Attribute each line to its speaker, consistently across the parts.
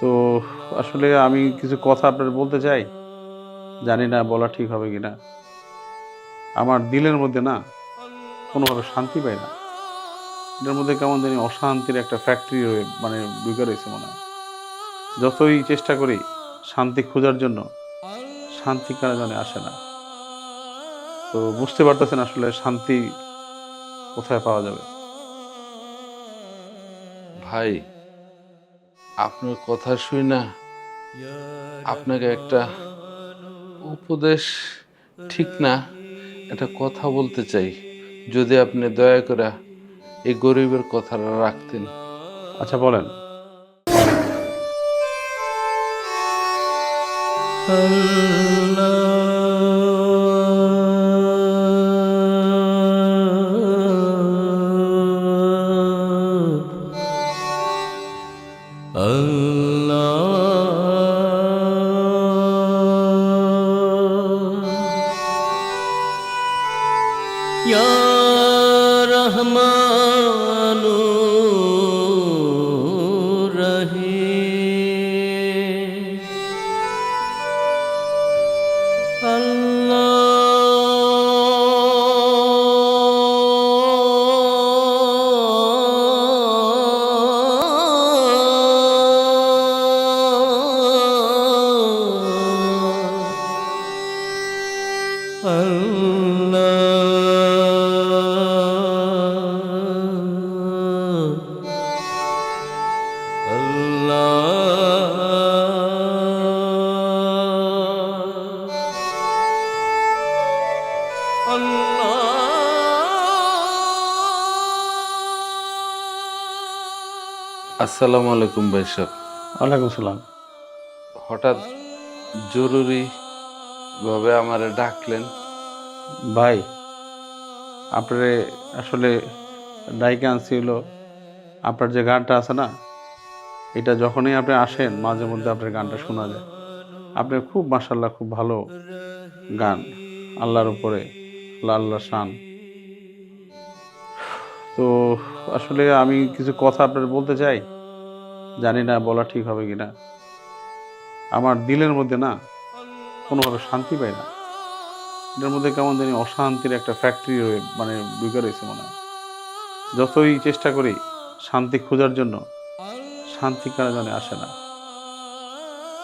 Speaker 1: তো আসলে আমি কিছু কথা আপনার বলতে চাই। জানি না বলা ঠিক হবে কি না আমার দিলের মধ্যে না কোনোভাবে শান্তি পাই না। এটার মধ্যে কেমন জানি অশান্তির একটা ফ্যাক্টরি হয়ে মানে ঢুকে রয়েছে মনে হয়। যতই চেষ্টা করি শান্তি খোঁজার জন্য, শান্তি কেন জানে আসে না। তো বুঝতে পারতেছেন আসলে শান্তি কোথায় পাওয়া যাবে?
Speaker 2: ভাই আপনার কথা শুই না। আপনাকে একটা উপদেশ ঠিক না একটা কথা বলতে চাই। যদি আপনি দয়া করে এই গরিবের কথাটা রাখতেন।
Speaker 1: আচ্ছা বলেন।
Speaker 3: या জমানো রহে Allah
Speaker 2: আসসালামু আলাইকুম ভাই সাহেব।
Speaker 1: ওয়ালাইকুম সালাম।
Speaker 2: হঠাৎ জরুরি ভাবে আমারে ডাকলেন।
Speaker 1: ভাই আপনারে আসলে ডাইকে আনছি হলো আপনার যে গানটা আছে না এটা যখনই আপনি আসেন মাঝে মধ্যে আপনার গানটা শোনা যায়। আপনি খুব মাসাল্লাহ খুব ভালো গান আল্লাহর উপরে আল্লাহ আল্লাহ শান। তো আসলে আমি কিছু কথা আপনার বলতে চাই। জানি না বলা ঠিক হবে কিনা। আমার দিলের মধ্যে না কোনোভাবে শান্তি পাই না। এটার মধ্যে কেমন জানি অশান্তির একটা ফ্যাক্টরি মানে ঢুকে রয়েছে মনে হয়। যতই চেষ্টা করি শান্তি খোঁজার জন্য, শান্তি কেন জানে আসে না।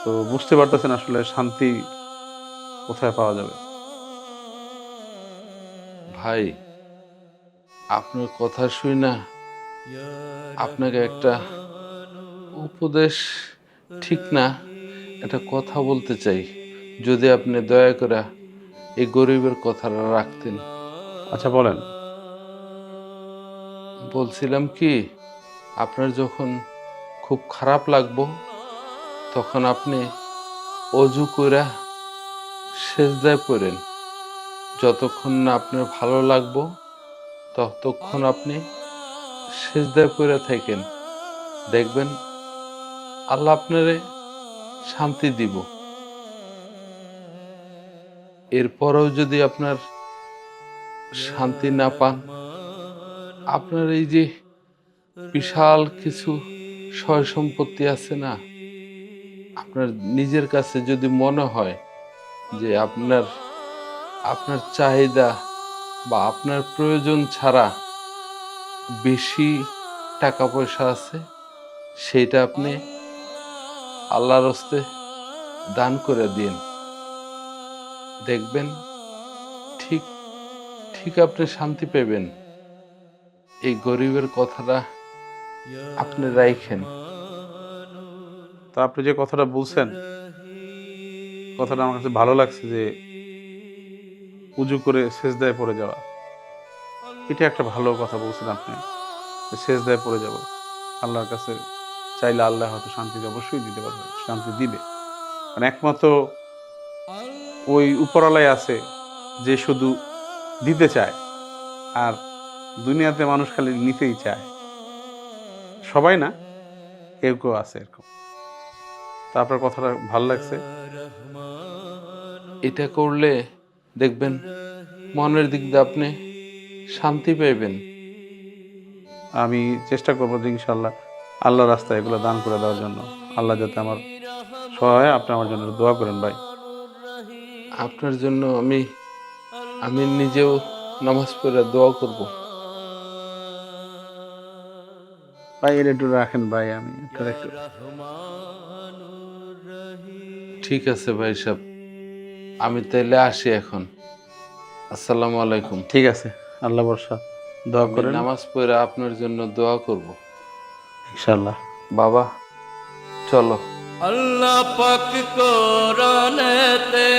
Speaker 1: তো বুঝতে পারতেছেন আসলে শান্তি কোথায় পাওয়া যাবে?
Speaker 2: ভাই আপনার কথা শুই না। আপনাকে একটা উপদেশ ঠিক না একটা কথা বলতে চাই। যদি আপনি দয়া করে এই গরিবের কথাটা রাখতেন।
Speaker 1: আচ্ছা বলেন।
Speaker 2: বলছিলাম কি আপনার যখন খুব খারাপ লাগবো তখন আপনি অজু কইরা সেজদায় পড়েন। যতক্ষণ না আপনার ভালো লাগবো ততক্ষণ আপনি সেজদায় পড়ে থাকেন। দেখবেন আল্লাহ আপনারে শান্তি দিব। এরপরেও যদি আপনার শান্তি না পান, আপনার এই যে বিশাল কিছু সয় সম্পত্তি আছে না, আপনার নিজের কাছে যদি মনে হয় যে আপনার আপনার চাহিদা বা আপনার প্রয়োজন ছাড়া বেশি টাকা পয়সা আছে, সেটা আপনি আল্লাহর হস্তে দান করে দিন। দেখবেন ঠিক ঠিক আপনি শান্তি পাবেন। এই গরিবের কথাটা আপনি রাইখেন।
Speaker 1: তা আপনি যে কথাটা বলছেন, কথাটা আমার কাছে ভালো লাগছে যে উজু করে সেজদায় পড়ে যাওয়া। এটা একটা ভালো কথা বলছেন আপনি। সেজদায় পড়ে যাব। আল্লাহর কাছে চাইলে আল্লাহ হয়তো শান্তি অবশ্যই দিতে পারবে, শান্তি দিবে। মানে একমাত্র ওই উপরালায় আছে যে শুধু দিতে চায়, আর দুনিয়াতে মানুষ খালি নিতেই চায়। সবাই না, কেউ কেউ আছে এরকম। তা আপনার কথাটা ভালো লাগছে?
Speaker 2: এটা করলে দেখবেন মনের দিক দিয়ে আপনি শান্তি পাইবেন।
Speaker 1: আমি চেষ্টা করব যে ইনশাল্লাহ আল্লাহ রাস্তায় এগুলো দান করে দেওয়ার জন্য। আল্লাহ যাতে আমার সহায় আপনি আমার জন্য দোয়া করেন ভাই।
Speaker 2: আপনার জন্য আমি আমি নিজেও নামাজ পড়ে দোয়া করব।
Speaker 1: ভাই এটা একটু রাখেন ভাই আমি
Speaker 2: ঠিক আছে ভাই সাহেব। আমি তাহলে আসি এখন। আসসালামু আলাইকুম।
Speaker 1: ঠিক আছে আল্লাহ বর্ষা দোয়া করে
Speaker 2: নামাজ পড়ে আপনার জন্য দোয়া করব।
Speaker 1: ইনশাল্লাহ
Speaker 2: বাবা চলো।
Speaker 3: আল্লাহ পাক কোরআনেতে